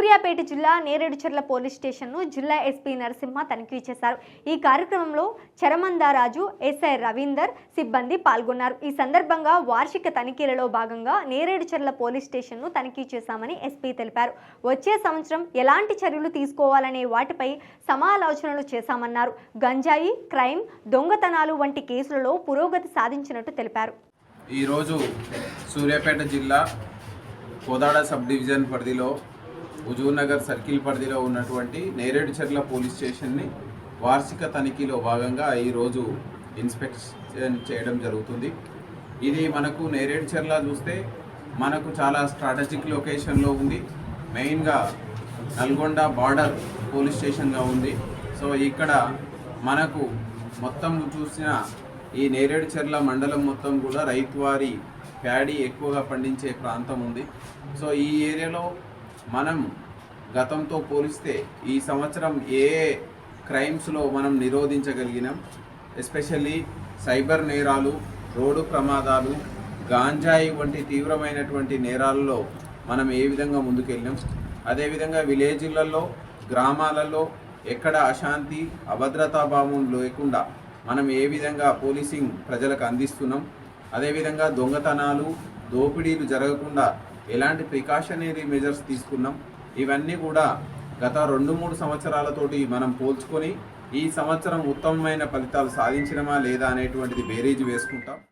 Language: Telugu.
సూర్యాపేట జిల్లా నేరేడుచెర్ల పోలీస్ స్టేషన్ను జిల్లా ఎస్పీ నరసింహ తనిఖీ చేశారు. ఈ కార్యక్రమంలో చరమందారాజు ఎస్ఐ రవీందర్ సిబ్బంది పాల్గొన్నారు. ఈ సందర్భంగా వార్షిక తనిఖీలలో భాగంగా నేరేడుచెర్ల పోలీస్ స్టేషన్ను తనిఖీ చేశామని ఎస్పీ తెలిపారు. వచ్చే సంవత్సరం ఎలాంటి చర్యలు తీసుకోవాలనే వాటిపై సమాలోచనలు చేశామన్నారు. గంజాయి క్రైమ్ దొంగతనాలు వంటి కేసులలో పురోగతి సాధించినట్టు తెలిపారు. ఈరోజు సూర్యాపేట జిల్లా కోదాడ సబ్ డివిజన్ పరిధిలో హుజూర్ నగర్ సర్కిల్ పరిధిలో ఉన్నటువంటి నేరేడుచెర్ల పోలీస్ స్టేషన్ని వార్షిక తనిఖీలో భాగంగా ఈరోజు ఇన్స్పెక్షన్ చేయడం జరుగుతుంది. ఇది మనకు నేరేడుచెర్ల చూస్తే మనకు చాలా స్ట్రాటజిక్ లొకేషన్లో ఉంది. మెయిన్గా నల్గొండ బార్డర్ పోలీస్ స్టేషన్గా ఉంది. సో ఇక్కడ మనకు మొత్తం చూసిన ఈ నేరేడుచెర్ల మండలం మొత్తం కూడా రైతువారి ప్యాడీ ఎక్కువగా పండించే ప్రాంతం ఉంది. సో ఈ ఏరియాలో మనం గతంతో పోలిస్తే ఈ సంవత్సరం ఏ క్రైమ్స్లో మనం నిరోధించగలిగినాం? ఎస్పెషల్లీ సైబర్ నేరాలు రోడ్డు ప్రమాదాలు గాంజాయి వంటి తీవ్రమైనటువంటి నేరాల్లో మనం ఏ విధంగా ముందుకెళ్ళినాం? అదేవిధంగా విలేజ్లలో గ్రామాలలో ఎక్కడ అశాంతి అభద్రతా భావం లేకుండా మనం ఏ విధంగా పోలీసింగ్ ప్రజలకు అందిస్తున్నాం? అదేవిధంగా దొంగతనాలు దోపిడీలు జరగకుండా ఎలాంటి ప్రికాషనరీ మెజర్స్ తీసుకున్నాం? ఇవన్నీ కూడా గత రెండు మూడు సంవత్సరాలతోటి మనం పోల్చుకొని ఈ సంవత్సరం ఉత్తమమైన ఫలితాలు సాధించినమా లేదా అనేటువంటిది బేరీజు వేసుకుంటాం.